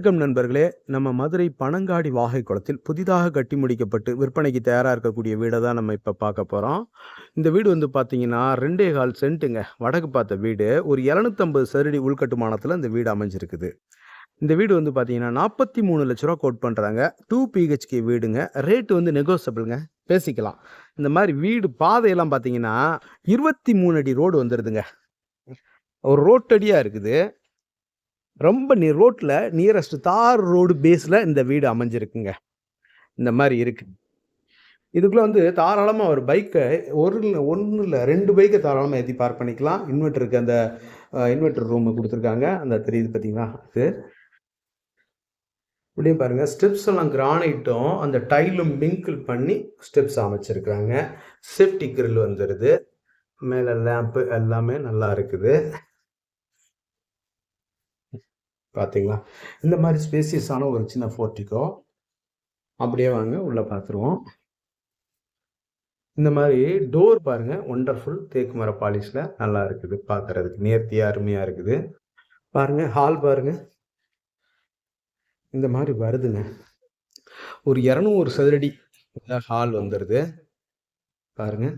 வணக்கம் நண்பர்களே. நம்ம மதுரை பனங்காடி வாகை குளத்தில் புதிதாக கட்டி முடிக்கப்பட்டு விற்பனைக்கு தயாராக இருக்கக்கூடிய வீடை தான் நம்ம இப்போ பார்க்க போகிறோம் இந்த வீடு வந்து பார்த்தீங்கன்னா ரெண்டே கால் சென்ட்டுங்க. வடக்கு பார்த்த வீடு. ஒரு இரநூத்தம்பது சதுரடி உள்கட்டுமானத்தில் இந்த வீடு அமைஞ்சிருக்குது. இந்த வீடு வந்து பார்த்தீங்கன்னா நாற்பத்தி மூணு லட்ச ரூபா கோட் பண்ணுறாங்க டூ பிஹெச்கே வீடுங்க. ரேட்டு வந்து நெகோசபிளுங்க பேசிக்கலாம். இந்த மாதிரி வீடு பாதையெல்லாம் பார்த்தீங்கன்னா இருபத்தி மூணு அடி ரோடு வந்துடுதுங்க ஒரு ரோட்டடியாக இருக்குது. ரொம்ப நீ ரோட்டில் நியரஸ்ட் தார் ரோடு பேஸில் இந்த வீடு அமைஞ்சிருக்குங்க. இந்த மாதிரி இருக்குது இதுக்குள்ளே வந்து தாராளமாக ஒரு பைக்கை ஒரு ஒன்று இல்லை ரெண்டு பைக்கை தாராளமாக ஏற்றி பார்க் பண்ணிக்கலாம். இன்வெர்ட்டருக்கு அந்த இன்வெர்ட்டர் ரூம் கொடுத்துருக்காங்க. அந்த தெரியுது பார்த்தீங்களா அது இப்படியே பாருங்கள் ஸ்டெப்ஸ் எல்லாம் கிரானைட்டும் அந்த டைலும் மிங்கிள் பண்ணி ஸ்டெப்ஸ் அமைச்சிருக்கிறாங்க. சேஃப்டி கிரில் வந்துடுது மேலே லேம்ப்பு எல்லாமே நல்லா இருக்குது. பார்த்தீங்களா இந்த மாதிரி ஸ்பேசியஸான ஒரு சின்ன ஃபோர்ட்டிக்கோ அப்படியே வாங்க உள்ளே பார்த்துருவோம் இந்த மாதிரி டோர் பாருங்கள் ஒண்டர்ஃபுல் தேக்கு மர பாலிஷில் நல்லா இருக்குது பார்க்குறதுக்கு நேர்த்தியாக அருமையாக இருக்குது. பாருங்கள் ஹால் பாருங்க. இந்த மாதிரி வருதுங்க. ஒரு இரநூறு சதுரடி ஹால் வந்துடுது பாருங்கள்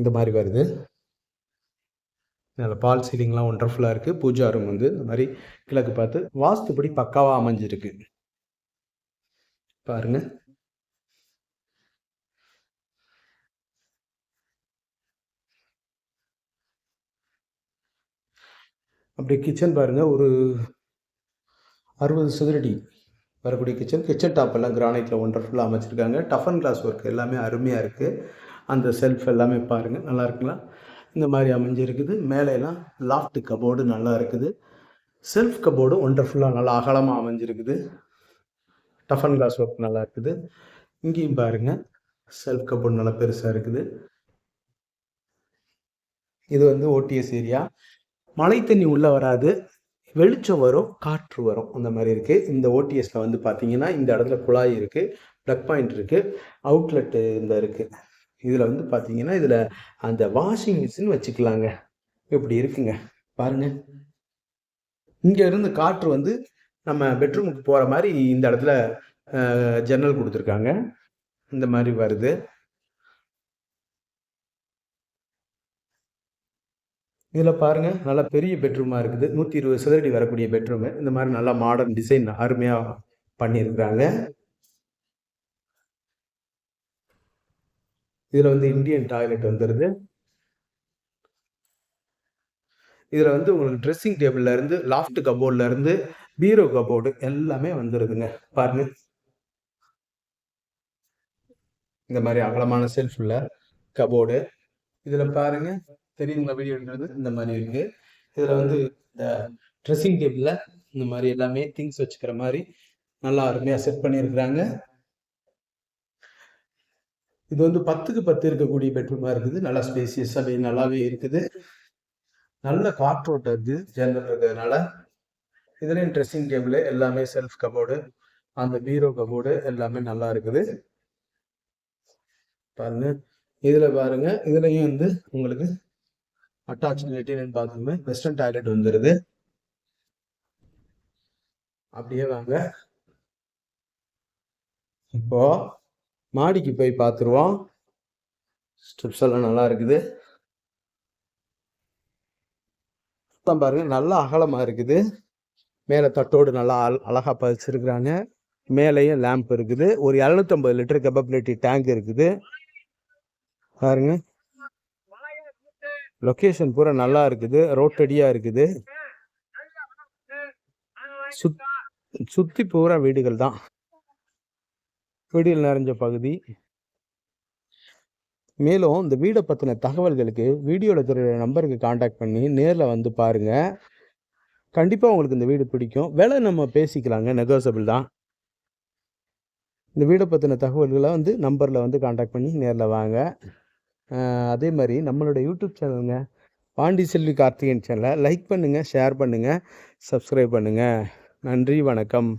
இந்த மாதிரி வருது. அதில் பால் சீலிங்லாம் ஒண்டர்ஃபுல்லாக இருக்குது பூஜா ரூம் வந்து இந்த மாதிரி கிழக்கு பார்த்து வாஸ்துப்படி பக்காவாக அமைஞ்சிருக்கு. பாருங்க. அப்படி கிச்சன் பாருங்க. ஒரு அறுபது சதுரடி வரக்கூடிய கிச்சன் கிச்சன் டாப் எல்லாம் கிரானைட்டில் ஒண்டர்ஃபுல்லாக அமைச்சிருக்காங்க. டஃபன் கிளாஸ் ஒர்க் எல்லாமே அருமையாக இருக்குது அந்த செல்ஃப் எல்லாமே பாருங்கள் நல்லா இருக்குங்களா? இந்த மாதிரி அமைஞ்சிருக்குது. மேலேலாம் லாஃப்ட் கபோர்டு நல்லா இருக்குது. செல்ஃப் கபோர்டு ஒண்டர்ஃபுல்லாக நல்லா அகலமாக அமைஞ்சிருக்குது. டஃபன் கிளாஸ் ஒர்க் நல்லா இருக்குது. இங்கேயும் பாருங்கள் செல்ஃப் கபோர்டு நல்லா பெருசாக இருக்குது. இது வந்து ஓடிஎஸ் ஏரியா மழை தண்ணி உள்ளே வராது. வெளிச்சம் வரும் காற்று வரும். அந்த மாதிரி இருக்குது இந்த ஓடிஎஸில் வந்து பார்த்தீங்கன்னா இந்த இடத்துல குழாய் இருக்குது ப்ளக் பாயிண்ட் இருக்குது அவுட்லெட்டு இந்த இருக்குது இதில் வந்து பார்த்தீங்கன்னா இதில் அந்த வாஷிங் மிஷின் வச்சுக்கலாங்க. இப்படி இருக்குங்க. பாருங்க. இங்கே இருந்து காற்று வந்து நம்ம பெட்ரூமுக்கு போகிற மாதிரி இந்த இடத்துல ஜன்னல் கொடுத்துருக்காங்க. இந்த மாதிரி வருது. இதில் பாருங்கள் நல்லா பெரிய பெட்ரூமாக இருக்குது. நூற்றி இருபது சதுரடி வரக்கூடிய பெட்ரூமு இந்த மாதிரி நல்லா மாடர்ன் டிசைன் அருமையாக பண்ணியிருக்கிறாங்க. இதில் வந்து இந்தியன் டாய்லெட் வந்துடுது இதில் வந்து உங்களுக்கு ட்ரெஸ்ஸிங் டேபிள்ல இருந்து லாஃப்ட் கபோர்ட்ல இருந்து பீரோ கபோர்டு எல்லாமே வந்துடுதுங்க பாருங்க. இந்த மாதிரி அகலமான செல்ஃபில் கபோர்டு இதில் பாருங்க. தெரியுங்களா வீடியோன்றது? இந்த மாதிரி இருக்கு. இதில் வந்து இந்த ட்ரெஸ்ஸிங் டேபிளில் இந்த மாதிரி எல்லாமே திங்ஸ் வச்சுக்கிற மாதிரி நல்லா அருமையாக செட் பண்ணியிருக்கிறாங்க. இது வந்து பத்துக்கு பத்து இருக்கக்கூடிய பெட்ரூமாக இருக்குது. நல்லா ஸ்பேசியஸாக நல்லாவே இருக்குது. நல்ல காற்றோட்டம் இருக்குது ஜன்னல் இருக்கிறதுனால. இதுலேயும் ட்ரெஸ்ஸிங் டேபிள் எல்லாமே செல்ஃப் கபோர்டு அந்த பீரோ கபோர்டு எல்லாமே நல்லா இருக்குது. பாருங்க. இதில் பாருங்க. இதுலையும் வந்து உங்களுக்கு அட்டாச் லெட்டின் பாத்ரூமு வெஸ்டர்ன் டாய்லெட் வந்துடுது அப்படியே வாங்க. இப்போ மாடிக்கு போய் பார்த்துருவோம் ஸ்டெப்ஸ் எல்லாம் நல்லா இருக்குது. சுத்தம் பாருங்க நல்லா அகலமாக இருக்குது. மேலே தட்டோடு நல்லா அழ அழகாக பதிச்சிருக்கிறாங்க. மேலேயும் லேம்ப் இருக்குது. ஒரு இரநூத்தம்பது லிட்டர் கெப்பபிலிட்டி டேங்க் இருக்குது. பாருங்க. லொக்கேஷன் பூரா நல்லா இருக்குது. ரோட்டடியாக இருக்குது. சுத் சுற்றி பூரா வீடுகள் தான் வீடியில் நிறைஞ்ச பகுதி. மேலும் இந்த வீடை பற்றின தகவல்களுக்கு வீடியோவில் தெரியுற நம்பருக்கு காண்டாக்ட் பண்ணி நேரில் வந்து பாருங்கள் கண்டிப்பாக உங்களுக்கு இந்த வீடு பிடிக்கும். விலை நம்ம பேசிக்கலாங்க. நெகோசபிள் தான். இந்த வீடை பற்றின தகவல்களை வந்து நம்பரில் வந்து காண்டாக்ட் பண்ணி நேரில் வாங்க. அதே மாதிரி நம்மளோட யூடியூப் சேனலுங்க. பாண்டி செல்வி கார்த்திகேயன் சேனலை லைக் பண்ணுங்கள் ஷேர் பண்ணுங்கள் சப்ஸ்கிரைப் பண்ணுங்கள் நன்றி வணக்கம்.